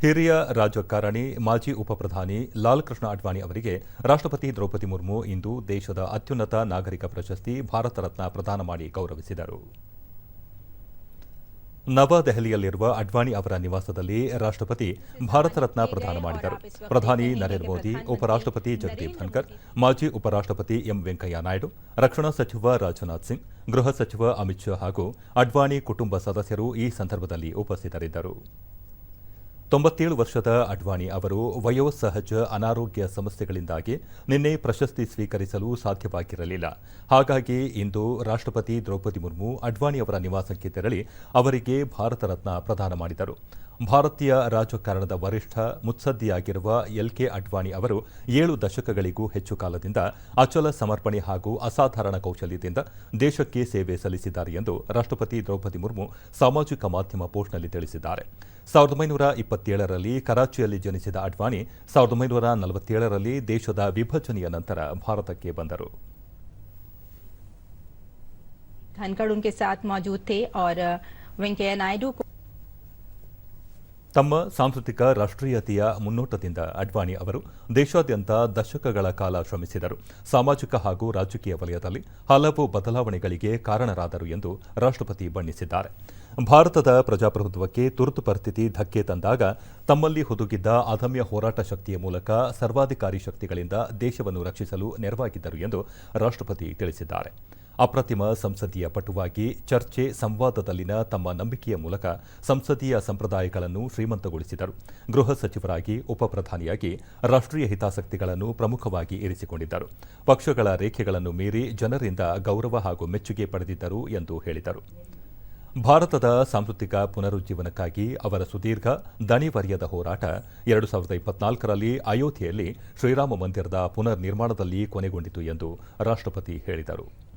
ಹಿರಿಯ ರಾಜಕಾರಣಿ, ಮಾಜಿ ಉಪಪ್ರಧಾನಿ ಲಾಲ್ ಕೃಷ್ಣ ಅಡ್ವಾಣಿ ಅವರಿಗೆ ರಾಷ್ಟ್ರಪತಿ ದ್ರೌಪದಿ ಮುರ್ಮು ಇಂದು ದೇಶದ ಅತ್ಯುನ್ನತ ನಾಗರಿಕ ಪ್ರಶಸ್ತಿ ಭಾರತ ರತ್ನ ಪ್ರದಾನ ಮಾಡಿ ಗೌರವಿಸಿದರು. ನವದೆಹಲಿಯಲ್ಲಿರುವ ಅಡ್ವಾಣಿ ಅವರ ನಿವಾಸದಲ್ಲಿ ರಾಷ್ಟ್ರಪತಿ ಭಾರತ ರತ್ನ ಪ್ರದಾನ ಮಾಡಿದರು. ಪ್ರಧಾನಿ ನರೇಂದ್ರ ಮೋದಿ, ಉಪರಾಷ್ಟ್ರಪತಿ ಜಗದೀಪ್ ಧನ್ಕರ್, ಮಾಜಿ ಉಪರಾಷ್ಟ್ರಪತಿ ಎಂ ವೆಂಕಯ್ಯ ನಾಯ್ಡು, ರಕ್ಷಣಾ ಸಚಿವ ರಾಜನಾಥ್ ಸಿಂಗ್, ಗೃಹ ಸಚಿವ ಅಮಿತ್ ಶಾ ಹಾಗೂ ಅಡ್ವಾಣಿ ಕುಟುಂಬ ಸದಸ್ಯರು ಈ ಸಂದರ್ಭದಲ್ಲಿ ಉಪಸ್ಥಿತರಿದ್ದರು. ತೊಂಬತ್ತೇಳು ವರ್ಷದ ಅಡ್ವಾಣಿ ಅವರು ವಯೋಸಹಜ ಅನಾರೋಗ್ಯ ಸಮಸ್ಯೆಗಳಿಂದಾಗಿ ನಿನ್ನೆ ಪ್ರಶಸ್ತಿ ಸ್ವೀಕರಿಸಲು ಸಾಧ್ಯವಾಗಿರಲಿಲ್ಲ. ಹಾಗಾಗಿ ಇಂದು ರಾಷ್ಟ್ರಪತಿ ದ್ರೌಪದಿ ಮುರ್ಮು ಅಡ್ವಾಣಿ ಅವರ ನಿವಾಸಕ್ಕೆ ತೆರಳಿ ಅವರಿಗೆ ಭಾರತ ರತ್ನ ಪ್ರದಾನ ಮಾಡಿದರು. ಭಾರತೀಯ ರಾಜಕಾರಣದ ವರಿಷ್ಠ ಮುತ್ಸದ್ದಿಯಾಗಿರುವ ಎಲ್ಕೆ ಅಡ್ವಾಣಿ ಅವರು ಏಳು ದಶಕಗಳಿಗೂ ಹೆಚ್ಚು ಕಾಲದಿಂದ ಅಚಲ ಸಮರ್ಪಣೆ ಹಾಗೂ ಅಸಾಧಾರಣ ಕೌಶಲ್ಯದಿಂದ ದೇಶಕ್ಕೆ ಸೇವೆ ಸಲ್ಲಿಸಿದ್ದಾರೆ ಎಂದು ರಾಷ್ಟ್ರಪತಿ ದ್ರೌಪದಿ ಮುರ್ಮು ಸಾಮಾಜಿಕ ಮಾಧ್ಯಮ ಪೋಸ್ಟ್ನಲ್ಲಿ ತಿಳಿಸಿದ್ದಾರೆ ಸಾವಿರದ ಒಂಬೈನೂರ ಇಪ್ಪತ್ತೇಳರಲ್ಲಿ ಕರಾಚಿಯಲ್ಲಿ ಜನಿಸಿದ ಅಡ್ವಾಣಿ ಸಾವಿರದ ಒಂಬೈನೂರ ನಲವತ್ತೇಳರಲ್ಲಿ ದೇಶದ ವಿಭಜನೆಯ ನಂತರ ಭಾರತಕ್ಕೆ ಬಂದರು धनखड़ उनके साथ मौजूद थे और अ, वेंकैया नायडू को ತಮ್ಮ ಸಾಂಸ್ಕೃತಿಕ ರಾಷ್ಟ್ರೀಯತೆಯ ಮುನ್ನೋಟದಿಂದ ಅಡ್ವಾಣಿ ಅವರು ದೇಶಾದ್ಯಂತ ದಶಕಗಳ ಕಾಲ ಶ್ರಮಿಸಿದರು. ಸಾಮಾಜಿಕ ಹಾಗೂ ರಾಜಕೀಯ ವಲಯದಲ್ಲಿ ಹಲವು ಬದಲಾವಣೆಗಳಿಗೆ ಕಾರಣರಾದರು ಎಂದು ರಾಷ್ಟ್ರಪತಿ ಬಣ್ಣಿಸಿದ್ದಾರೆ. ಭಾರತದ ಪ್ರಜಾಪ್ರಭುತ್ವಕ್ಕೆ ತುರ್ತು ಪರಿಸ್ಥಿತಿ ಧಕ್ಕೆ ತಂದಾಗ ತಮ್ಮಲ್ಲಿ ಹುದುಗಿದ್ದ ಅದಮ್ಯ ಹೋರಾಟ ಶಕ್ತಿಯ ಮೂಲಕ ಸರ್ವಾಧಿಕಾರಿ ಶಕ್ತಿಗಳಿಂದ ದೇಶವನ್ನು ರಕ್ಷಿಸಲು ನೆರವಾಗಿದ್ದರು ಎಂದು ರಾಷ್ಟ್ರಪತಿ ತಿಳಿಸಿದ್ದಾರೆ. ಅಪ್ರತಿಮ ಸಂಸದೀಯ ಪಟುವಾಗಿ ಚರ್ಚೆ ಸಂವಾದದಲ್ಲಿನ ತಮ್ಮ ನಂಬಿಕೆಯ ಮೂಲಕ ಸಂಸದೀಯ ಸಂಪ್ರದಾಯಗಳನ್ನು ಶ್ರೀಮಂತಗೊಳಿಸಿದರು. ಗೃಹ ಸಚಿವರಾಗಿ ಉಪಪ್ರಧಾನಿಯಾಗಿ ರಾಷ್ಟ್ರೀಯ ಹಿತಾಸಕ್ತಿಗಳನ್ನು ಪ್ರಮುಖವಾಗಿ ಇರಿಸಿಕೊಂಡಿದ್ದರು. ಪಕ್ಷಗಳ ರೇಖೆಗಳನ್ನು ಮೀರಿ ಜನರಿಂದ ಗೌರವ ಹಾಗೂ ಮೆಚ್ಚುಗೆ ಪಡೆದಿದ್ದರು ಎಂದು ಹೇಳಿದರು. ಭಾರತದ ಸಾಂಸ್ಕೃತಿಕ ಪುನರುಜ್ಜೀವನಕ್ಕಾಗಿ ಅವರ ಸುದೀರ್ಘ ದಣಿವರ್ಯದ ಹೋರಾಟ ಎರಡು ಸಾವಿರದ ಇಪ್ಪತ್ನಾಲ್ಕರಲ್ಲಿ ಅಯೋಧ್ಯೆಯಲ್ಲಿ ಶ್ರೀರಾಮ ಮಂದಿರದ ಪುನರ್ ನಿರ್ಮಾಣದಲ್ಲಿ ಕೊನೆಗೊಂಡಿತು ಎಂದು ರಾಷ್ಟ್ರಪತಿ ಹೇಳಿದರು.